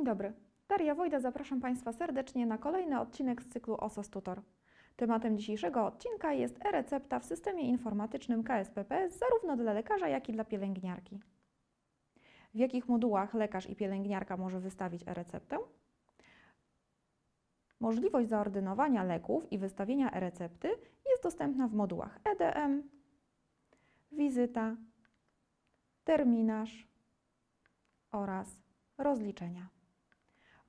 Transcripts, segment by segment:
Dzień dobry. Daria Wojda, zapraszam Państwa serdecznie na kolejny odcinek z cyklu OSOS Tutor. Tematem dzisiejszego odcinka jest e-recepta w systemie informatycznym KSPP zarówno dla lekarza, jak i dla pielęgniarki. W jakich modułach lekarz i pielęgniarka może wystawić e-receptę? Możliwość zaordynowania leków i wystawienia e-recepty jest dostępna w modułach EDM, wizyta, terminarz oraz rozliczenia.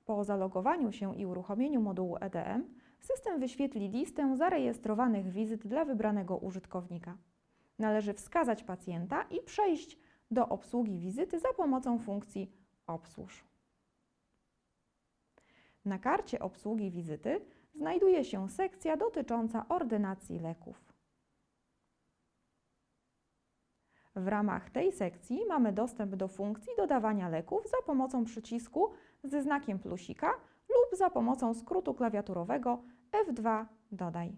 Po zalogowaniu się i uruchomieniu modułu EDM, system wyświetli listę zarejestrowanych wizyt dla wybranego użytkownika. Należy wskazać pacjenta i przejść do obsługi wizyty za pomocą funkcji Obsłuż. Na karcie obsługi wizyty znajduje się sekcja dotycząca ordynacji leków. W ramach tej sekcji mamy dostęp do funkcji dodawania leków za pomocą przycisku ze znakiem plusika lub za pomocą skrótu klawiaturowego F2 dodaj.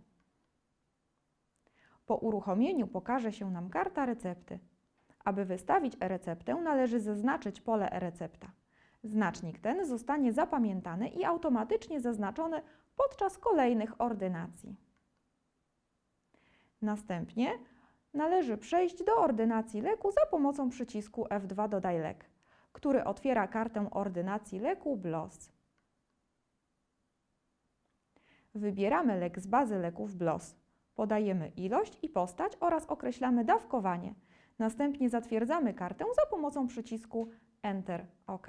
Po uruchomieniu pokaże się nam karta recepty. Aby wystawić e-receptę należy zaznaczyć pole e-recepta. Znacznik ten zostanie zapamiętany i automatycznie zaznaczony podczas kolejnych ordynacji. Następnie należy przejść do ordynacji leku za pomocą przycisku F2 Dodaj lek, który otwiera kartę ordynacji leku BLOS. Wybieramy lek z bazy leków BLOS. Podajemy ilość i postać oraz określamy dawkowanie. Następnie zatwierdzamy kartę za pomocą przycisku Enter OK.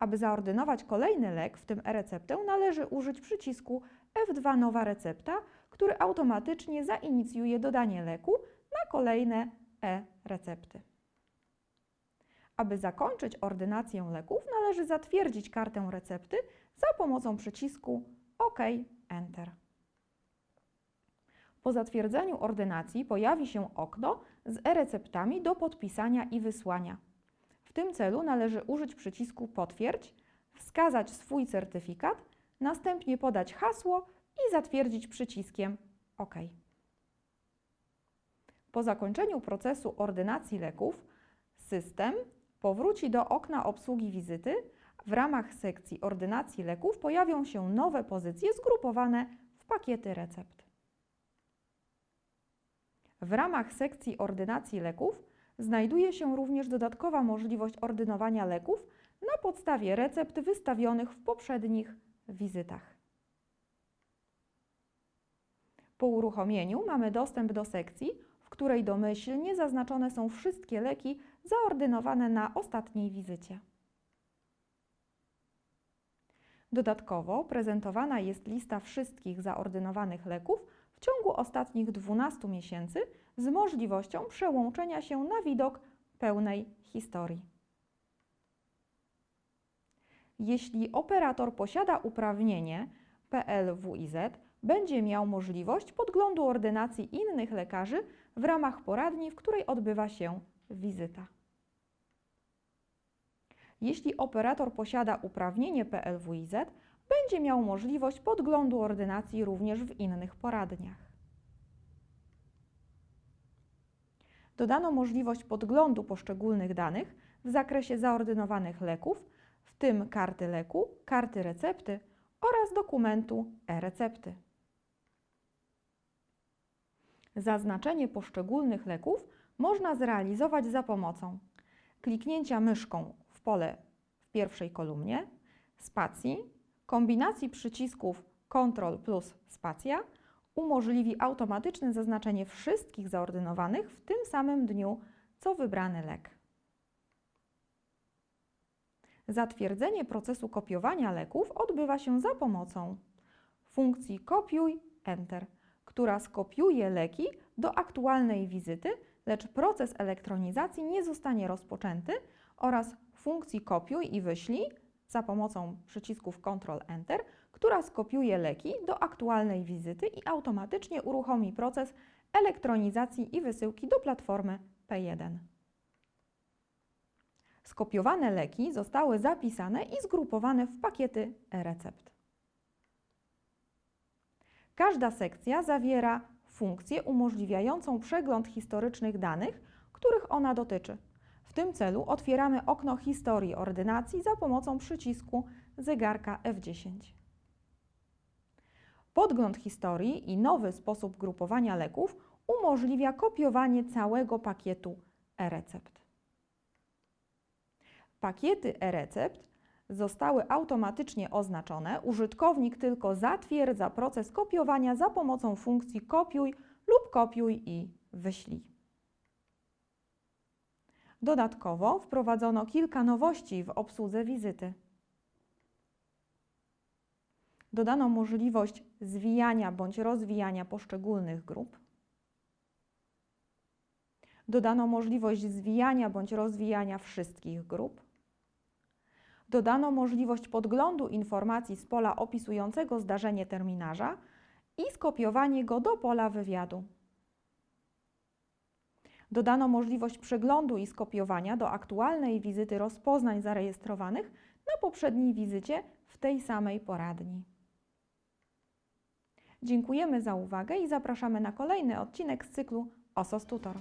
Aby zaordynować kolejny lek, w tym e-receptę, należy użyć przycisku F2 Nowa recepta, który automatycznie zainicjuje dodanie leku na kolejne e-recepty. Aby zakończyć ordynację leków, należy zatwierdzić kartę recepty za pomocą przycisku OK Enter. Po zatwierdzeniu ordynacji pojawi się okno z e-receptami do podpisania i wysłania. W tym celu należy użyć przycisku Potwierdź, wskazać swój certyfikat, następnie podać hasło i zatwierdzić przyciskiem OK. Po zakończeniu procesu ordynacji leków, system powróci do okna obsługi wizyty. W ramach sekcji ordynacji leków pojawią się nowe pozycje zgrupowane w pakiety recept. W ramach sekcji ordynacji leków znajduje się również dodatkowa możliwość ordynowania leków na podstawie recept wystawionych w poprzednich wizytach. Po uruchomieniu mamy dostęp do sekcji, w której domyślnie zaznaczone są wszystkie leki zaordynowane na ostatniej wizycie. Dodatkowo prezentowana jest lista wszystkich zaordynowanych leków w ciągu ostatnich 12 miesięcy z możliwością przełączenia się na widok pełnej historii. Jeśli operator posiada uprawnienie PLWIZ, będzie miał możliwość podglądu ordynacji innych lekarzy w ramach poradni, w której odbywa się wizyta. Jeśli operator posiada uprawnienie PLWIZ, będzie miał możliwość podglądu ordynacji również w innych poradniach. Dodano możliwość podglądu poszczególnych danych w zakresie zaordynowanych leków, w tym karty leku, karty recepty oraz dokumentu e-recepty. Zaznaczenie poszczególnych leków można zrealizować za pomocą kliknięcia myszką w pole w pierwszej kolumnie, spacji, kombinacji przycisków Ctrl plus spacja umożliwi automatyczne zaznaczenie wszystkich zaordynowanych w tym samym dniu, co wybrany lek. Zatwierdzenie procesu kopiowania leków odbywa się za pomocą funkcji Kopiuj Enter, która skopiuje leki do aktualnej wizyty, lecz proces elektronizacji nie zostanie rozpoczęty oraz funkcji Kopiuj i wyślij za pomocą przycisków Ctrl Enter, która skopiuje leki do aktualnej wizyty i automatycznie uruchomi proces elektronizacji i wysyłki do platformy P1. Skopiowane leki zostały zapisane i zgrupowane w pakiety e-recept. Każda sekcja zawiera funkcję umożliwiającą przegląd historycznych danych, których ona dotyczy. W tym celu otwieramy okno historii ordynacji za pomocą przycisku zegarka F10. Podgląd historii i nowy sposób grupowania leków umożliwia kopiowanie całego pakietu e-recept. Pakiety e-recept zostały automatycznie oznaczone. Użytkownik tylko zatwierdza proces kopiowania za pomocą funkcji kopiuj lub kopiuj i wyślij. Dodatkowo wprowadzono kilka nowości w obsłudze wizyty. Dodano możliwość zwijania bądź rozwijania poszczególnych grup. Dodano możliwość zwijania bądź rozwijania wszystkich grup. Dodano możliwość podglądu informacji z pola opisującego zdarzenie terminarza i skopiowanie go do pola wywiadu. Dodano możliwość przeglądu i skopiowania do aktualnej wizyty rozpoznań zarejestrowanych na poprzedniej wizycie w tej samej poradni. Dziękujemy za uwagę i zapraszamy na kolejny odcinek z cyklu OSOS Tutor.